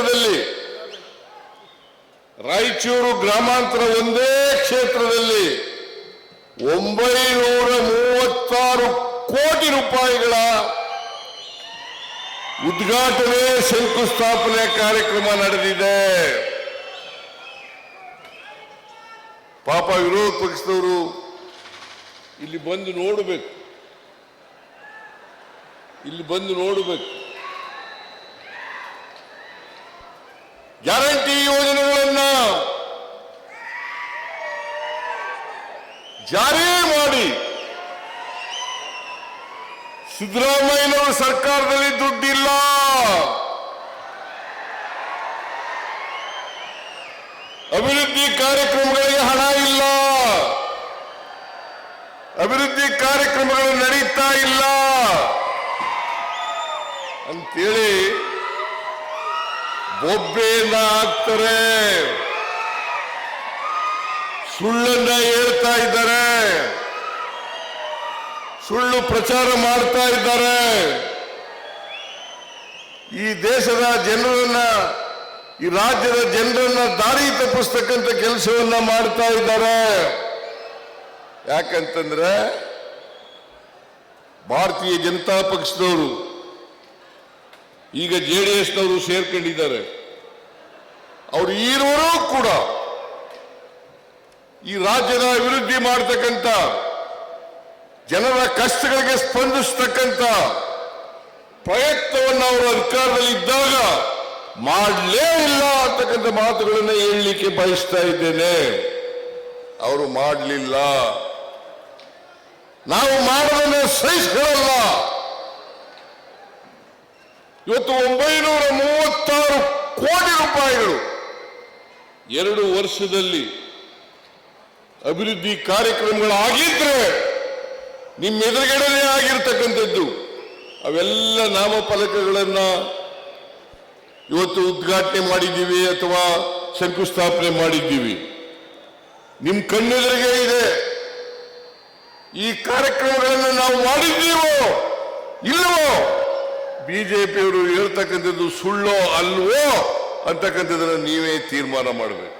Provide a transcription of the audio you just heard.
ಕ್ಷೇತ್ರದಲ್ಲಿ ರಾಯಚೂರು ಗ್ರಾಮಾಂತರ ಒಂದೇ ಕ್ಷೇತ್ರದಲ್ಲಿ ಒಂಬೈನೂರ ಮೂವತ್ತಾರು ಕೋಟಿ ರೂಪಾಯಿಗಳ ಉದ್ಘಾಟನೆ ಶಂಕುಸ್ಥಾಪನೆ ಕಾರ್ಯಕ್ರಮ ನಡೆದಿದೆ. ಪಾಪ ವಿರೋಧ ಪಕ್ಷದವರು ಇಲ್ಲಿ ಬಂದು ನೋಡಬೇಕು. ಇಲ್ಲಿ ಬಂದು ನೋಡಬೇಕು. ಗ್ಯಾರಂಟಿ ಯೋಜನೆಗಳನ್ನ ಜಾರಿ ಮಾಡಿ. ಸಿದ್ದರಾಮಯ್ಯನವರು ಸರ್ಕಾರದಲ್ಲಿ ದುಡ್ಡಿಲ್ಲ. ಅಭಿವೃದ್ಧಿ ಕಾರ್ಯಕ್ರಮಗಳಿಗೆ ಹಣ ಇಲ್ಲ. ಅಭಿವೃದ್ಧಿ ಕಾರ್ಯಕ್ರಮಗಳು ನಡೀತಾ ಇಲ್ಲ. ಅಂತೇಳಿ ಬೊಬ್ಬೆಯನ್ನ ಹಾಕ್ತಾರೆ ಸುಳ್ಳನ್ನ ಹೇಳ್ತಾ ಇದ್ದಾರೆ. ಸುಳ್ಳು ಪ್ರಚಾರ ಮಾಡ್ತಾ ಇದ್ದಾರೆ. ಈ ದೇಶದ ಜನರನ್ನ, ಈ ರಾಜ್ಯದ ಜನರನ್ನ ದಾರಿ ತಪ್ಪಿಸ್ತಕ್ಕಂಥ ಕೆಲಸವನ್ನ ಮಾಡ್ತಾ ಇದ್ದಾರೆ. ಯಾಕಂತಂದ್ರೆ, ಭಾರತೀಯ ಜನತಾ ಪಕ್ಷದವರು ಈಗ ಜೆ ಡಿ ಎಸ್ನವರು ಸೇರ್ಕೊಂಡಿದ್ದಾರೆ. ಅವರು ಇರುವರೂ ಕೂಡ ಈ ರಾಜ್ಯದ ಅಭಿವೃದ್ಧಿ ಮಾಡತಕ್ಕಂಥ, ಜನರ ಕಷ್ಟಗಳಿಗೆ ಸ್ಪಂದಿಸ್ತಕ್ಕಂಥ ಪ್ರಯತ್ನವನ್ನು ಅವರು ಅಧಿಕಾರದಲ್ಲಿ ಇದ್ದಾಗ ಮಾಡಲೇ ಇಲ್ಲ ಅಂತಕ್ಕಂಥ ಮಾತುಗಳನ್ನು ಹೇಳಲಿಕ್ಕೆ ಬಯಸ್ತಾ ಇದ್ದೇನೆ. ಅವರು ಮಾಡಲಿಲ್ಲ. ನಾವು ಮಾಡೋದನ್ನು ಸಹಿಸ್ಕೊಳ್ಳಲ್ಲ. ಇವತ್ತು ಒಂಬೈನೂರ ಮೂವತ್ತಾರು ಕೋಟಿ ರೂಪಾಯಿಗಳು ಎರಡು ವರ್ಷದಲ್ಲಿ ಅಭಿವೃದ್ಧಿ ಕಾರ್ಯಕ್ರಮಗಳು ಆಗಿದ್ರೆ ನಿಮ್ಮ ಎದುರುಗಡೆನೇ ಆಗಿರ್ತಕ್ಕಂಥದ್ದು. ಅವೆಲ್ಲ ನಾಮಫಲಕಗಳನ್ನ ಇವತ್ತು ಉದ್ಘಾಟನೆ ಮಾಡಿದ್ದೀವಿ ಅಥವಾ ಶಂಕುಸ್ಥಾಪನೆ ಮಾಡಿದ್ದೀವಿ. ನಿಮ್ಮ ಕಣ್ಣೆದುರಿಗೆ ಇದೆ. ಈ ಕಾರ್ಯಕ್ರಮಗಳನ್ನು ನಾವು ಮಾಡಿದ್ದೀವೋ ಇಲ್ಲವೋ? ಬಿಜೆಪಿಯವರು ಹೇಳ್ತಕ್ಕಂಥದ್ದು ಸುಳ್ಳೋ ಅಲ್ವೋ ಅಂತಕ್ಕಂಥದ್ದನ್ನು ನೀವೇ ತೀರ್ಮಾನ ಮಾಡಬೇಕು.